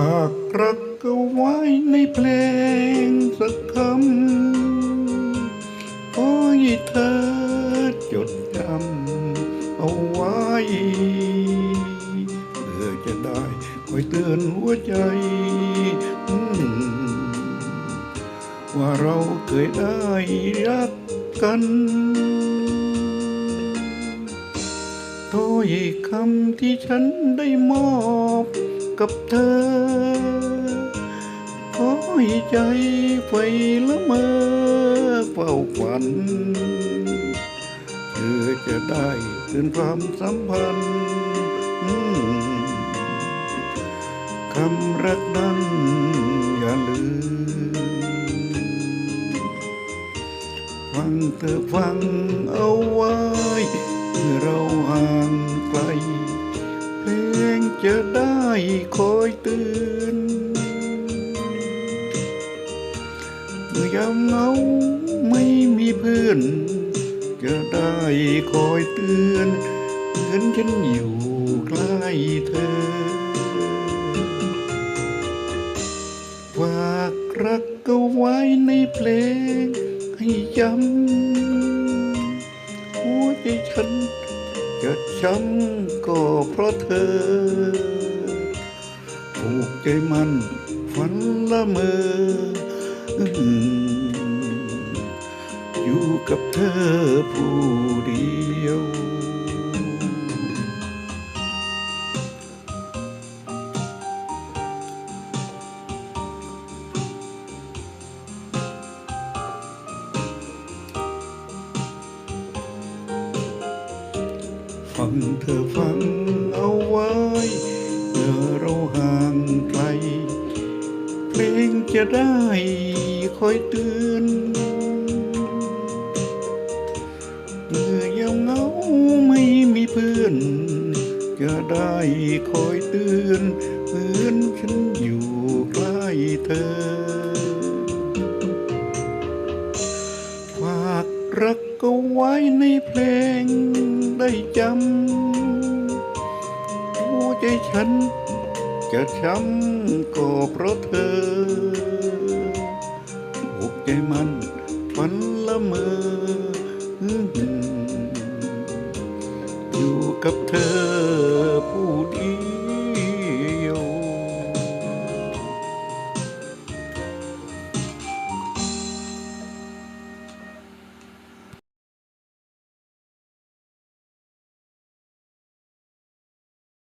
ากรักก็ไว้ในเพลงสักคำขอให้เธอจดจำเอาไว้เพื่อจะได้คอยเตือนหัวใจ ว่าเราเคยได้รักกันถ้อยคำที่ฉันได้มอบ กับเธอ ขอให้ใจไฟละเมอเฝ้าฝัน เธอจะได้เตือนความสัมพันธ์คำรักนั้นอย่าลืม ฟังเธอฟังเอาไว้ จะได้คอยเตือนเมื่อยามเงาไม่มีเพื่อนจะได้คอยเตือนเหมือนฉันอยู่ใกล้เธอฝากรักก็ไว้ในเพลงให้จำหัวใจฉัน จะช้ำก็เพราะเธอ ผูกใจมันฝันละเมออื้อหืออยู่กับเธอผู้เดียว ฟังเธอฟังเอาไว้เมื่อเราห่างไกล เพลงจะได้คอยเตือนเมื่อยามเหงาไม่มีเพื่อน จะได้คอยเตือนเหมือนฉันอยู่ใกล้เธอ ฝากรักก็ไว้ในเพลง ได้จำหัวใจฉัน จะช้ำก็เพราะเธออกใจมันฝันละเมออยู่กับเธอผู้ดี